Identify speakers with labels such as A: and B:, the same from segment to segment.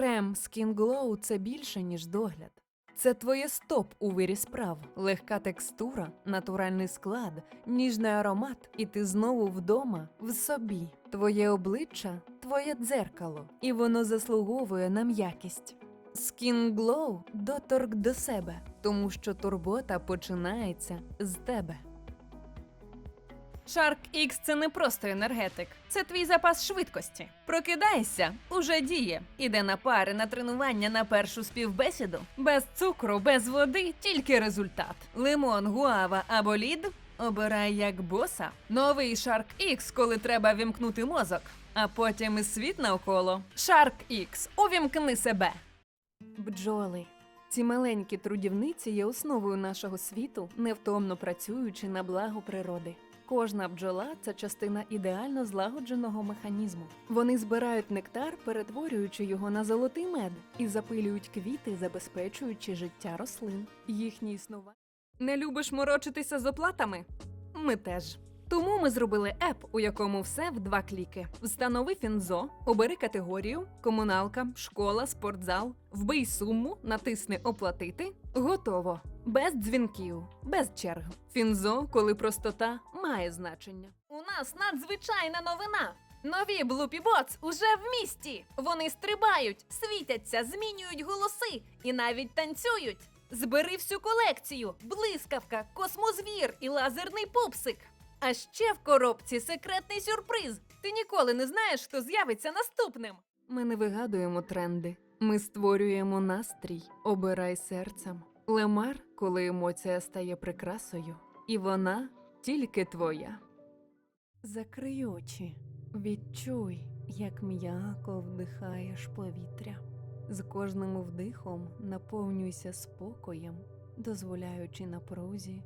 A: Крем Skin Glow – це більше, ніж догляд. Це твоє стоп у вирі справ, легка текстура, натуральний склад, ніжний аромат, і ти знову вдома в собі. Твоє обличчя твоє дзеркало, і воно заслуговує на м'якість. Skin Glow – доторк до себе, тому що турбота починається з тебе.
B: Shark X – це не просто енергетик, це твій запас швидкості. Прокидайся, уже діє. Іде на пари на тренування на першу співбесіду. Без цукру, без води, тільки результат. Лимон, гуава або лід. Обирай як боса. Новий Shark X, коли треба вімкнути мозок, а потім і світ навколо. Shark X – увімкни себе.
A: Бджоли. Ці маленькі трудівниці є основою нашого світу, невтомно працюючи на благо природи. Кожна бджола це частина ідеально злагодженого механізму. Вони збирають нектар, перетворюючи його на золотий мед, і запилюють квіти, забезпечуючи життя рослин. Їхні існування. Не любиш морочитися з оплатами? Ми теж. Тому ми зробили еп, у якому все в два кліки. Встанови фінзо, обери категорію, комуналка, школа, спортзал, вбий суму, натисни оплатити. Готово. Без дзвінків, без черг. Фінзо, коли простота має значення.
B: У нас надзвичайна новина. Нові Блупі Ботс уже в місті. Вони стрибають, світяться, змінюють голоси і навіть танцюють. Збери всю колекцію: блискавка, космозвір і лазерний пупсик. А ще в коробці секретний сюрприз. Ти ніколи не знаєш, хто з'явиться наступним.
A: Ми не вигадуємо тренди. Ми створюємо настрій. Обирай серцем. Лемар, коли емоція стає прикрасою, і вона тільки твоя. Закрий очі, відчуй, як м'яко вдихаєш повітря. З кожним вдихом наповнюйся спокоєм, дозволяючи напрузі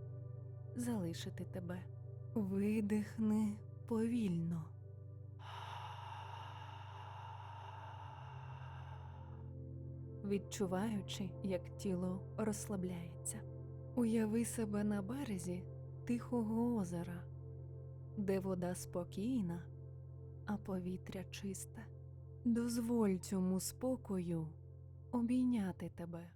A: залишити тебе. Видихни повільно. відчуваючи, як тіло розслабляється. Уяви себе на березі тихого озера, де вода спокійна, а повітря чисте. Дозволь цьому спокою обійняти тебе.